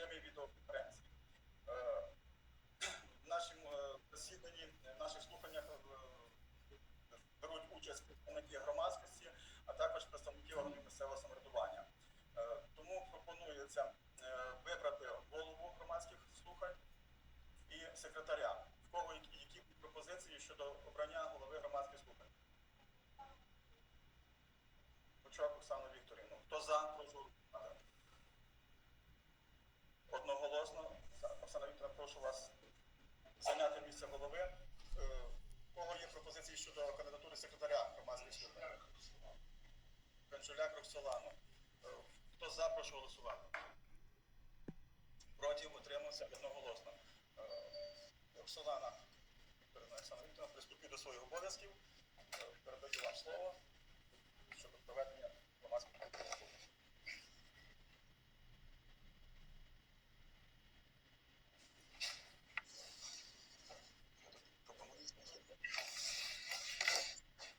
режимі відеоконференції. Е, В нашому е, засіданні, в наших слуханнях е, беруть участь представники громадськості, а також представники органів місцевого самоврядування. Тому пропонується вибрати голову громадських слухань і секретаря. В кого які, пропозиції щодо обрання голови громадських слухань? Почок Оксану Вікторівну. Хто за, прошу. Одноголосно. Оксана Вікторівна, прошу вас зайняти місце голови. Е, кого є пропозиції щодо кандидатури секретаря громадських слухань? Пенчуляк Роксолану. Е, Хто за, прошу голосувати. Проти утримався одноголосно. Е, Роксолана Вікторівна Олександра Вікторівна, приступіть до своїх обов'язків. Передаю вам слово щодо проведення громадського слухань.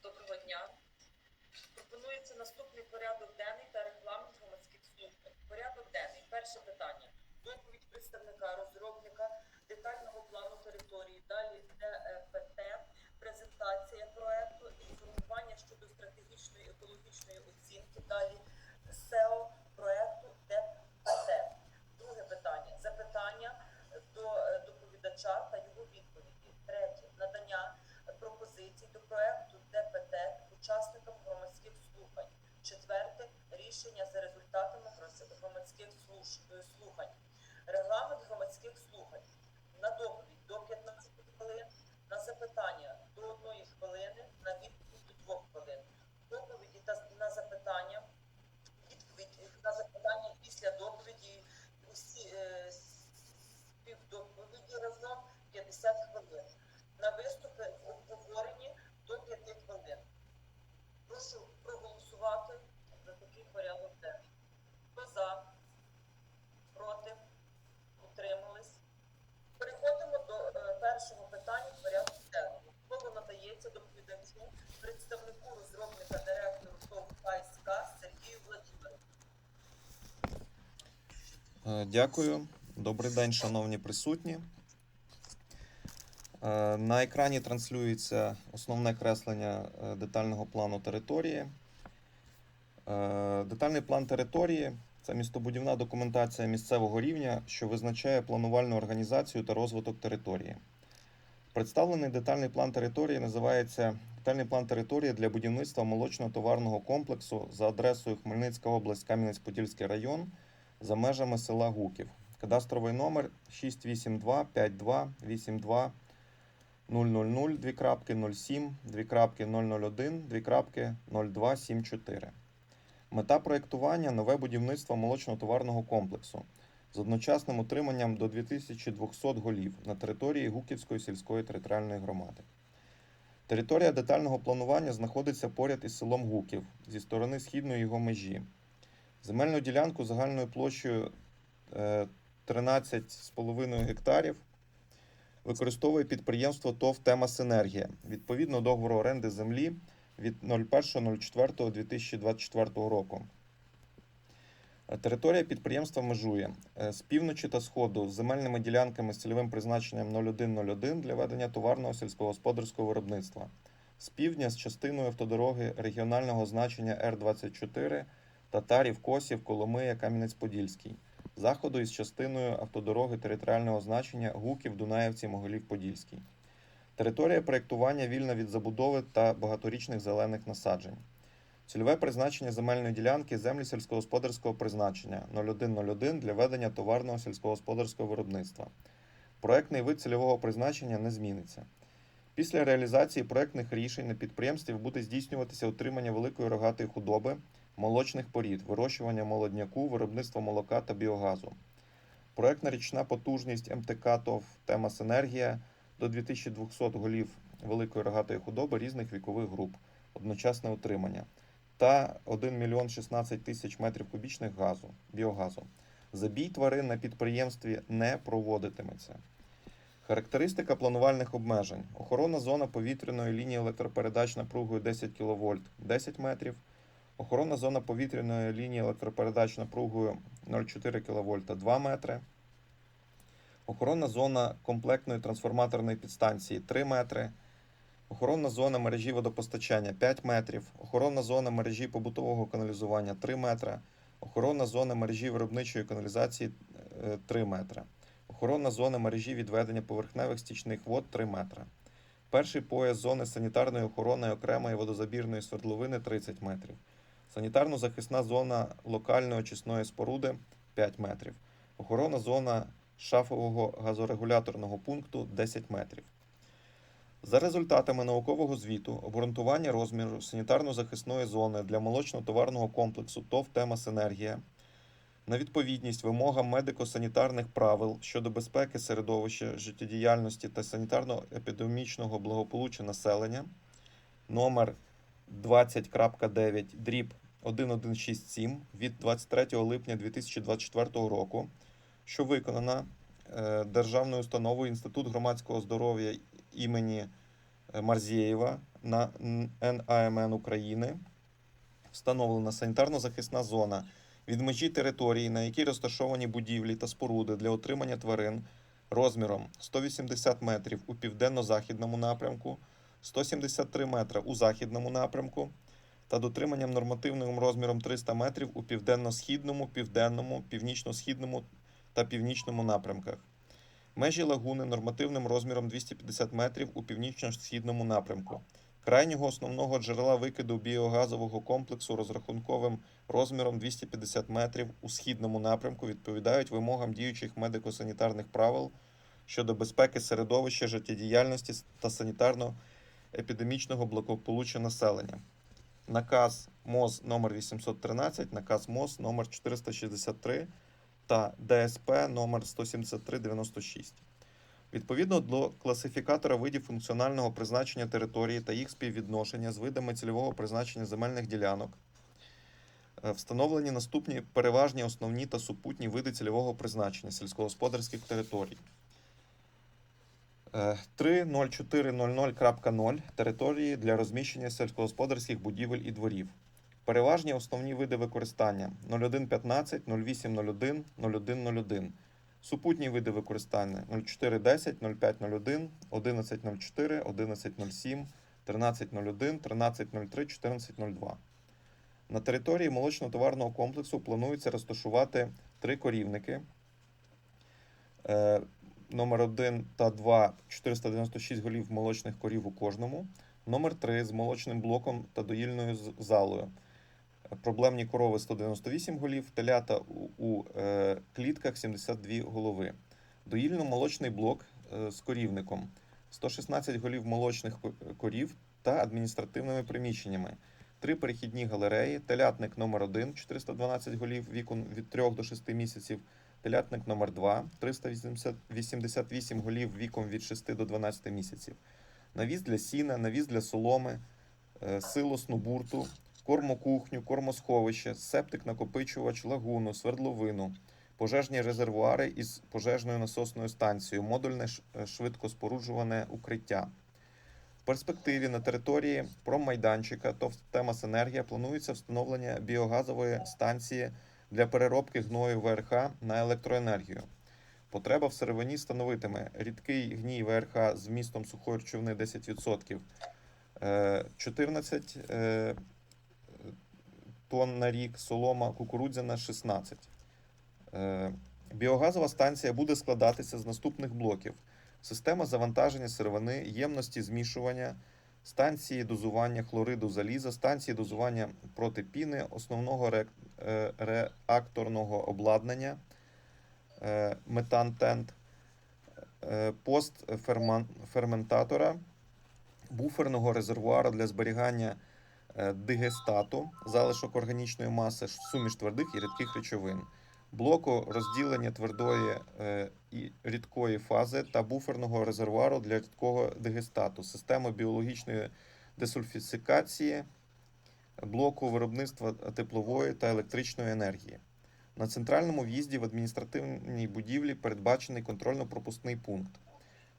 Доброго дня. Пропонується наступний порядок денний та регламент громадських слухань. Порядок денний. Перше питання. Доповідь представника розробника детального плану території. Далі ДЕПТ, презентація проекту, інформування щодо стратегічної екологічної оцінки. Далі СЕО проекту ДЕПТ. Друге питання. Запитання до е, доповідача та його відповіді. Третє. Надання пропозицій до проекту ДПТ учасникам громадських слухань. Четверте рішення за результатами гроз- громадських слуш- е, слухань. Регламент громадських слухань на доповідь до 15 хвилин, на запитання до 1 хвилини, на відповідь до 2 хвилин. Доповіді та на запитання, відповідь на запитання після доповіді усі е, співдоповіді разом 50 хвилин на виступи в обговоренні до 5 хвилин. Прошу проголосувати за такий порядок денний. Хто за? Проти? Утримались? Переходимо до е, першого питання порядку денного. Слово надається доповідачу, представнику розробника директору ТОВ АСК Сергію Владимировичу. Е, Дякую. Добрий день, шановні присутні. Е, На екрані транслюється основне креслення е, детального плану території. Е, Детальний план території це містобудівна документація місцевого рівня, що визначає планувальну організацію та розвиток території. Представлений детальний план території називається Детальний план території для будівництва молочного товарного комплексу за адресою Хмельницька область, Кам'янець-Подільський район за межами села Гуків. Кадастровий номер 682 52 82 000 2 крапки 07 2 крапки 001 2 крапки 0274. Мета проєктування нове будівництво молочно-товарного комплексу з одночасним утриманням до 2200 голів на території Гуківської сільської територіальної громади. Територія детального планування знаходиться поряд із селом Гуків зі сторони східної його межі. Земельну ділянку загальною площею е, 13,5 гектарів використовує підприємство ТОВ Тема Синергія відповідно договору оренди землі від 01.04.2024 року. Е, Територія підприємства межує е, з півночі та сходу з земельними ділянками з цільовим призначенням 0101 для ведення товарного сільськогосподарського виробництва, з півдня з частиною автодороги регіонального значення Р-24 Татарів, Косів, Коломия, Кам'янець-Подільський, заходу із частиною автодороги територіального значення Гуків, Дунаєвці, Могилів-Подільський. Територія проєктування вільна від забудови та багаторічних зелених насаджень. Цільове призначення земельної ділянки землі сільськогосподарського призначення 0101 для ведення товарного сільськогосподарського виробництва. Проектний вид цільового призначення не зміниться. Після реалізації проектних рішень на підприємстві буде здійснюватися утримання великої рогатої худоби, молочних порід, вирощування молодняку, виробництво молока та біогазу. Проектна річна потужність МТК ТОВ Тема Синергія до 2200 голів великої рогатої худоби різних вікових груп, одночасне утримання та 1 мільйон 16 тисяч метрів кубічних газу, біогазу. Забій тварин на підприємстві не проводитиметься. Характеристика планувальних обмежень. Охоронна зона повітряної лінії електропередач напругою 10 кВт 10 метрів. Охоронна зона повітряної лінії електропередач напругою 0,4 кВт 2 метри. Охоронна зона комплектної трансформаторної підстанції 3 метри. Охоронна зона мережі водопостачання 5 метрів. Охоронна зона мережі побутового каналізування 3 метри. Охоронна зона мережі виробничої каналізації е, 3 метри. Охоронна зона мережі відведення поверхневих стічних вод 3 метри. Перший пояс зони санітарної охорони окремої водозабірної свердловини 30 метрів. Санітарно-захисна зона локальної очисної споруди 5 метрів. Охоронна зона шафового газорегуляторного пункту 10 метрів. За результатами наукового звіту, обґрунтування розміру санітарно-захисної зони для молочно-товарного комплексу ТОВ Тема Синергія на відповідність вимогам медико-санітарних правил щодо безпеки середовища, життєдіяльності та санітарно-епідемічного благополуччя населення номер 20.9 дріб 1167 від 23 липня 2024 року, що виконана е, Державною установою Інститут громадського здоров'я імені е, Марзєєва на НАМН України. Встановлена санітарно-захисна зона від межі території, на якій розташовані будівлі та споруди для отримання тварин розміром 180 метрів у південно-західному напрямку, 173 метри у західному напрямку та дотриманням нормативним розміром 300 метрів у південно-східному, південному, північно-східному та північному напрямках. Межі лагуни нормативним розміром 250 метрів у північно-східному напрямку. Крайнього основного джерела викиду біогазового комплексу розрахунковим розміром 250 метрів у східному напрямку відповідають вимогам діючих медико-санітарних правил щодо безпеки середовища, життєдіяльності та санітарно-епідемічного благополуччя населення. Наказ МОЗ номер 813, наказ МОЗ номер 463 та ДСП номер 17396. Відповідно до класифікатора видів функціонального призначення території та їх співвідношення з видами цільового призначення земельних ділянок, е, встановлені наступні переважні основні та супутні види цільового призначення сільськогосподарських територій. Е, 3.04.00.0 території для розміщення сільськогосподарських будівель і дворів. Переважні основні види використання 0115, 0801, 0101. Супутні види використання 0410, 0501, 1104, 1107, 1301, 1303, 1402. На території молочно-товарного комплексу планується розташувати три корівники. Номер 1 та 2 496 голів молочних корів у кожному. Номер 3 з молочним блоком та доїльною залою. Проблемні корови 198 голів, телята у, е, клітках 72 голови. Доїльно-молочний блок е, з корівником 116 голів молочних корів та адміністративними приміщеннями. Три перехідні галереї, телятник номер 1 412 голів віком від 3 до 6 місяців, телятник номер 2 388 голів віком від 6 до 12 місяців. Навіз для сіна, навіз для соломи, е, силосну бурту, кормокухню, кормосховище, септик накопичувач, лагуну, свердловину, пожежні резервуари із пожежною насосною станцією, модульне е, швидкоспоруджуване укриття. В перспективі на території промайданчика «Тема Синергія планується встановлення біогазової станції для переробки гною ВРХ на електроенергію. Потреба в сировині становитиме рідкий гній ВРХ з вмістом сухої речовини 10%, е, 14 е, тонн на рік, солома кукурудзяна 16. Е, Біогазова станція буде складатися з наступних блоків: система завантаження сировини, ємності змішування, станції дозування хлориду заліза, станції дозування протипіни, основного е, реакторного обладнання, е, метан-тент, е, пост буферного резервуара для зберігання дигестату, залишок органічної маси, суміш твердих і рідких речовин, блоку розділення твердої е, і рідкої фази та буферного резервуару для рідкого дигестату, системи біологічної десульфісикації, блоку виробництва теплової та електричної енергії. На центральному в'їзді в адміністративній будівлі передбачений контрольно-пропускний пункт.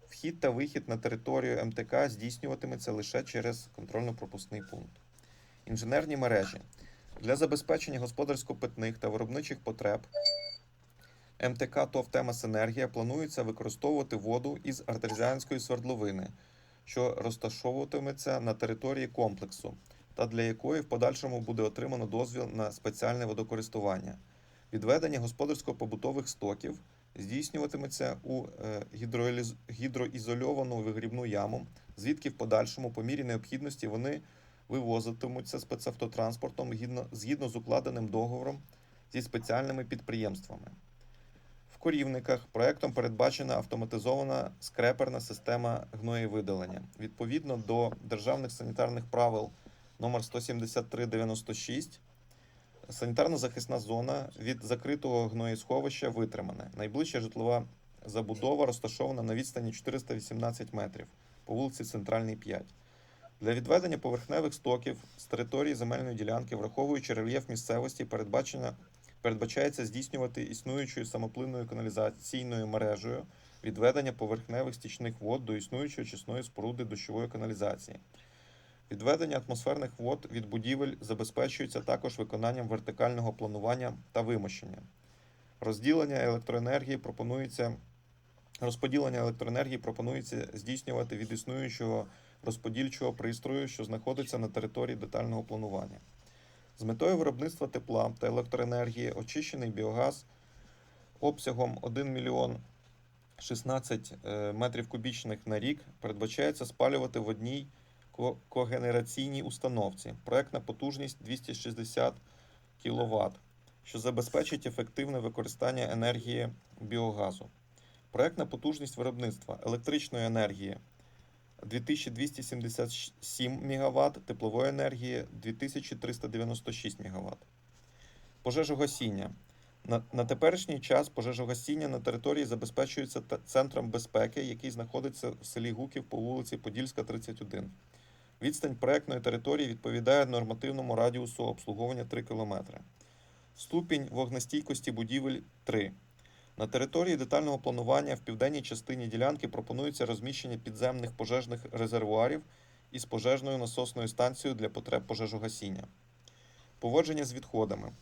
Вхід та вихід на територію МТК здійснюватиметься лише через контрольно-пропускний пункт. Інженерні мережі для забезпечення господарсько-питних та виробничих потреб МТК ТОВ «Тема Синергія» планується використовувати воду із артезіанської свердловини, що розташовуватиметься на території комплексу, та для якої в подальшому буде отримано дозвіл на спеціальне водокористування. Відведення господарсько-побутових стоків здійснюватиметься у е, гідроізольовану вигрібну яму, звідки в подальшому, по мірі необхідності, вони вивозитимуться спецавтотранспортом згідно, з укладеним договором зі спеціальними підприємствами. В корівниках проектом передбачена автоматизована скреперна система гноєвидалення. Відповідно до державних санітарних правил номер 17396 санітарно-захисна зона від закритого гноєсховища витримана. Найближча житлова забудова розташована на відстані 418 метрів по вулиці Центральній 5. Для відведення поверхневих стоків з території земельної ділянки, враховуючи рельєф місцевості, передбачається здійснювати існуючою самоплинною каналізаційною мережею відведення поверхневих стічних вод до існуючої очисної споруди дощової каналізації. Відведення атмосферних вод від будівель забезпечується також виконанням вертикального планування та вимощення. Розділення електроенергії пропонується розподілення електроенергії пропонується здійснювати від існуючого розподільчого пристрою, що знаходиться на території детального планування. З метою виробництва тепла та електроенергії очищений біогаз обсягом 1 мільйон 16 е, метрів кубічних на рік передбачається спалювати в одній когенераційній установці. Проектна потужність 260 кВт, що забезпечить ефективне використання енергії біогазу. Проектна потужність виробництва електричної енергії 2277 МВт, теплової енергії 2396 МВт. Пожежогасіння. На, на теперішній час пожежогасіння на території забезпечується центром безпеки, який знаходиться в селі Гуків по вулиці Подільська, 31. Відстань проектної території відповідає нормативному радіусу обслуговування 3 км. Ступінь вогнестійкості будівель 3. На території детального планування в південній частині ділянки пропонується розміщення підземних пожежних резервуарів із пожежною насосною станцією для потреб пожежогасіння. Поводження з відходами.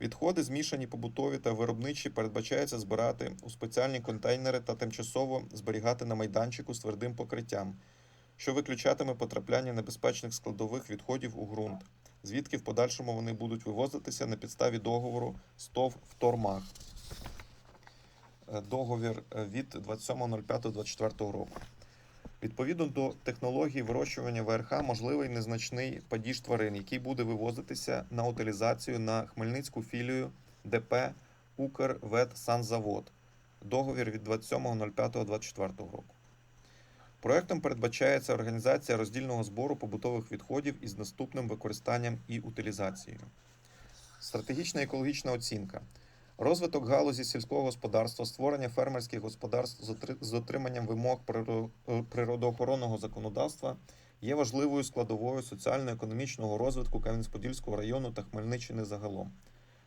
Відходи, змішані побутові та виробничі, передбачається збирати у спеціальні контейнери та тимчасово зберігати на майданчику з твердим покриттям, що виключатиме потрапляння небезпечних складових відходів у ґрунт, звідки в подальшому вони будуть вивозитися на підставі договору СТОВ «Втормаг». Е, Договір е, від 27.05.24 року. Відповідно до технології вирощування ВРХ можливий незначний падіж тварин, який буде вивозитися на утилізацію на Хмельницьку філію ДП Укрветсанзавод. Договір від 27.05.24 року. Проектом передбачається організація роздільного збору побутових відходів із наступним використанням і утилізацією. Стратегічна екологічна оцінка. Розвиток галузі сільського господарства, створення фермерських господарств з отри- з дотриманням вимог е, природоохоронного законодавства є важливою складовою соціально-економічного розвитку Кам'янець-Подільського району та Хмельниччини загалом.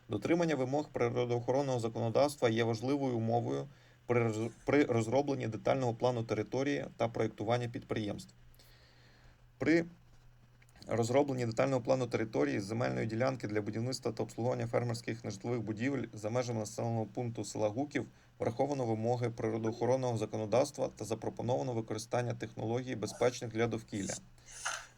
Дотримання вимог природоохоронного законодавства є важливою умовою при розробленні детального плану території та проєктуванні підприємств. При розробленні детального плану території земельної ділянки для будівництва та обслуговування фермерських нежитлових будівель за межами населеного пункту села Гуків враховано вимоги природоохоронного законодавства та запропоновано використання технологій безпечних для довкілля.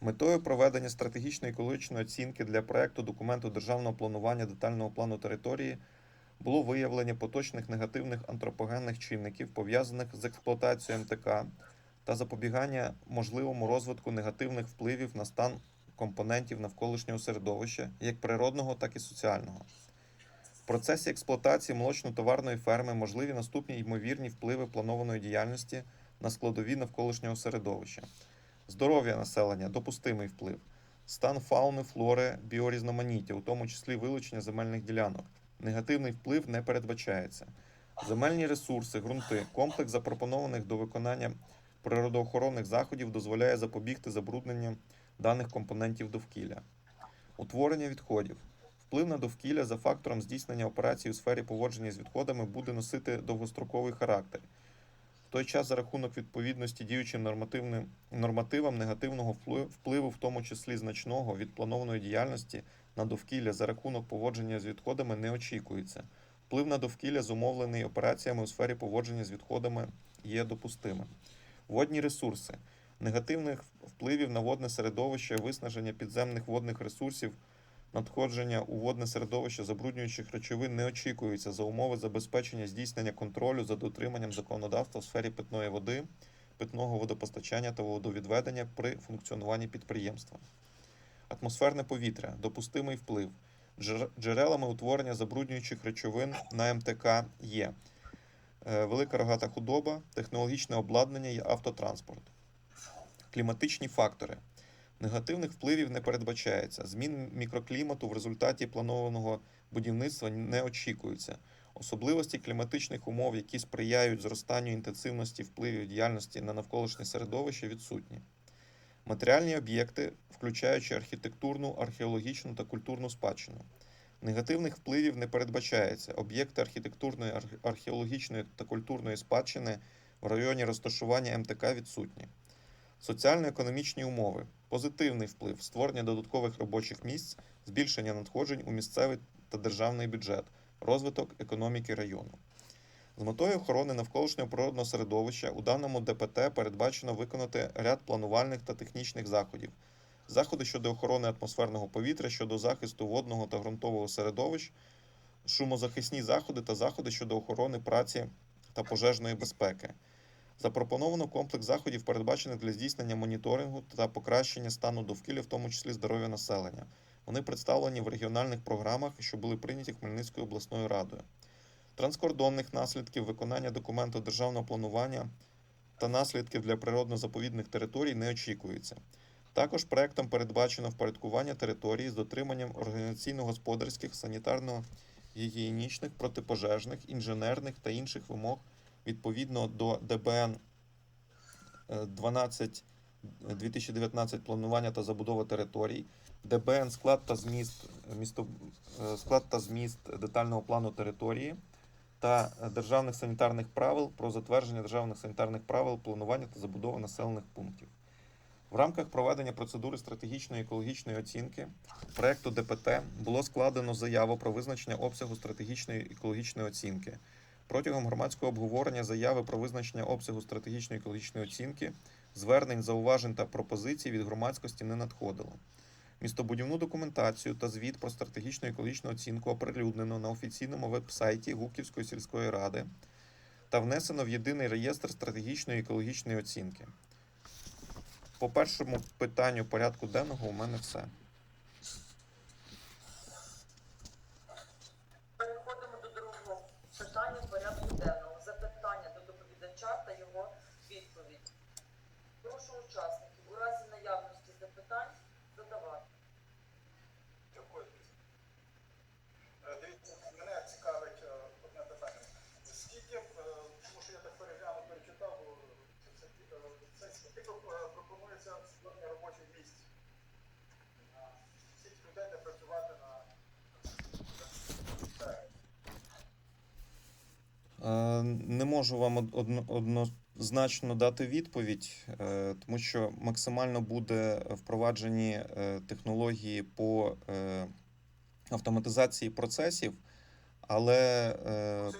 Метою проведення стратегічної екологічної оцінки для проекту документу державного планування детального плану території було виявлення поточних негативних антропогенних чинників, пов'язаних з експлуатацією МТК та запобігання можливому розвитку негативних впливів на стан компонентів навколишнього середовища, як природного, так і соціального. В процесі експлуатації молочно-товарної ферми можливі наступні ймовірні впливи планованої діяльності на складові навколишнього середовища. Здоров'я населення допустимий вплив, стан фауни, флори, біорізноманіття, у тому числі вилучення земельних ділянок. Негативний вплив не передбачається. Земельні ресурси, ґрунти, комплекс запропонованих до виконання природоохоронних заходів дозволяє запобігти забрудненню даних компонентів довкілля. Утворення відходів. Вплив на довкілля за фактором здійснення операцій у сфері поводження з відходами буде носити довгостроковий характер. В той час за рахунок відповідності діючим нормативним нормативам негативного впливу, в тому числі значного від планованої діяльності на довкілля за рахунок поводження з відходами не очікується. Вплив на довкілля, зумовлений операціями у сфері поводження з відходами, є допустимим. Водні ресурси. Негативних впливів на водне середовище, виснаження підземних водних ресурсів, надходження у водне середовище забруднюючих речовин не очікується за умови забезпечення здійснення контролю за дотриманням законодавства в сфері питної води, питного водопостачання та водовідведення при функціонуванні підприємства. Атмосферне повітря, допустимий вплив. Джерелами утворення забруднюючих речовин на МТК є е, велика рогата худоба, технологічне обладнання і автотранспорт. Кліматичні фактори. Негативних впливів не передбачається. Змін мікроклімату в результаті планованого будівництва не очікується. Особливості кліматичних умов, які сприяють зростанню інтенсивності впливів діяльності на навколишнє середовище, відсутні. Матеріальні об'єкти, включаючи архітектурну, археологічну та культурну спадщину. Негативних впливів не передбачається. Об'єкти архітектурної, археологічної та культурної спадщини в районі розташування МТК відсутні. Соціально-економічні умови, позитивний вплив, створення додаткових робочих місць, збільшення надходжень у місцевий та державний бюджет, розвиток економіки району. З метою охорони навколишнього природного середовища у даному ДПТ передбачено виконати ряд планувальних та технічних заходів. Заходи щодо охорони атмосферного повітря, щодо захисту водного та ґрунтового середовищ, шумозахисні заходи та заходи щодо охорони праці та пожежної безпеки. Запропоновано комплекс заходів, передбачених для здійснення моніторингу та покращення стану довкілля, в тому числі здоров'я населення. Вони представлені в регіональних програмах, що були прийняті Хмельницькою обласною радою. Транскордонних наслідків виконання документу державного планування та наслідків для природно-заповідних територій не очікується. Також проектом передбачено впорядкування території з дотриманням організаційно-господарських, санітарно-гігієнічних, протипожежних, інженерних та інших вимог відповідно до ДБН е, 12 2019 планування та забудова територій, ДБН склад та зміст місто е, склад та зміст детального плану території та е, державних санітарних правил про затвердження державних санітарних правил планування та забудови населених пунктів. В рамках проведення процедури стратегічної екологічної оцінки проекту ДПТ було складено заяву про визначення обсягу стратегічної екологічної оцінки. Протягом громадського обговорення заяви про визначення обсягу стратегічної екологічної оцінки, звернень, зауважень та пропозицій від громадськості не надходило. Містобудівну документацію та звіт про стратегічну екологічну оцінку оприлюднено на офіційному веб-сайті Гуківської сільської ради та внесено в єдиний реєстр стратегічної екологічної оцінки. По першому питанню порядку денного у мене все. Переходимо до другого питання порядку денного. Запитання до доповідача та його відповідь. Прошу учасників у разі наявності запитань задавати. Дякую. Е, Дивіться, мене цікавить е, одне питання. Скільки, е, тому що я так переглянув, перечитав, бо це, це, е, це скільки е, пропонується створення робочих місць? На Скільки людей де працювати на це? Е, Не можу вам однозначно дати відповідь, е, тому що максимально буде впроваджені е, технології по е, автоматизації процесів, але е,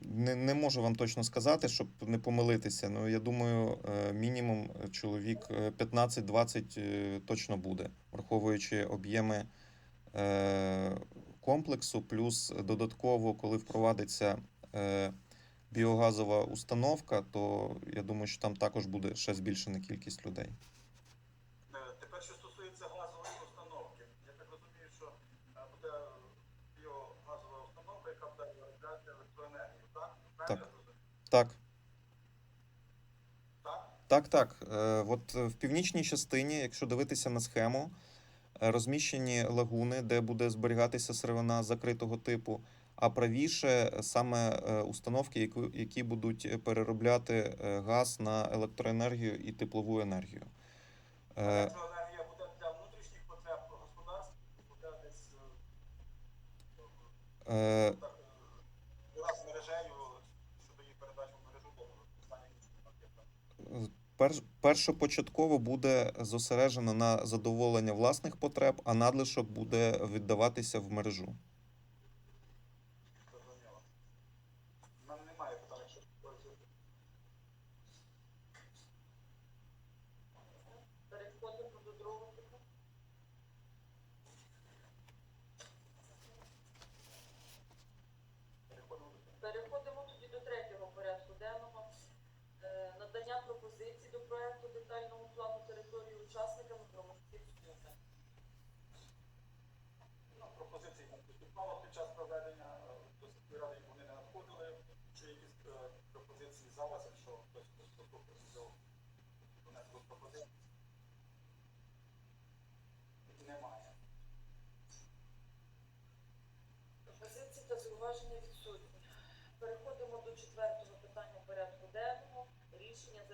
не не, можу вам точно сказати, щоб не помилитися. Ну, я думаю, е, мінімум чоловік е, 15-20 е, точно буде, враховуючи об'єми е, комплексу, плюс додатково, коли впровадиться е, біогазова установка, то я думаю, що там також буде ще збільшена кількість людей. Е, Тепер, що стосується газової установки, я так розумію, що е, буде біогазова установка, яка буде виробляти електроенергію, так? Так. Так? Так, так. От в північній частині, якщо дивитися на схему, розміщені лагуни, де буде зберігатися сировина закритого типу. А правіше саме е, установки, які будуть переробляти е, газ на електроенергію і теплову енергію. Е, Електроенергія буде для внутрішніх потреб господарств, буде десь. першопочатково буде зосереджено на задоволення власних потреб, а надлишок буде віддаватися в мережу.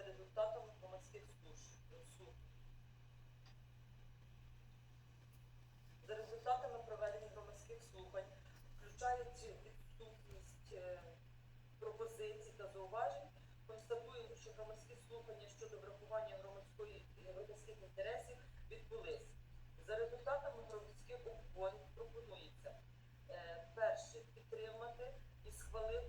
результатами громадських суд. За результатами проведення громадських слухань, включаючи відсутність е, пропозицій та зауважень, констатуємо, що громадські слухання щодо врахування громадської е, громадських інтересів відбулись. За результатами громадських обговорень пропонується е, перше підтримати і схвалити.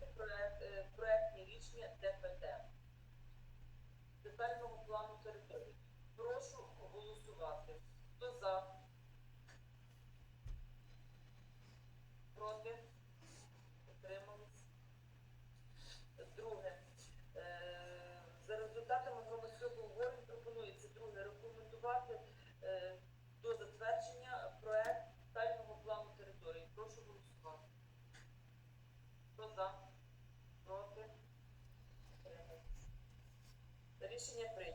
детального плану території. Прошу голосувати. Хто за? Рішення прийнято.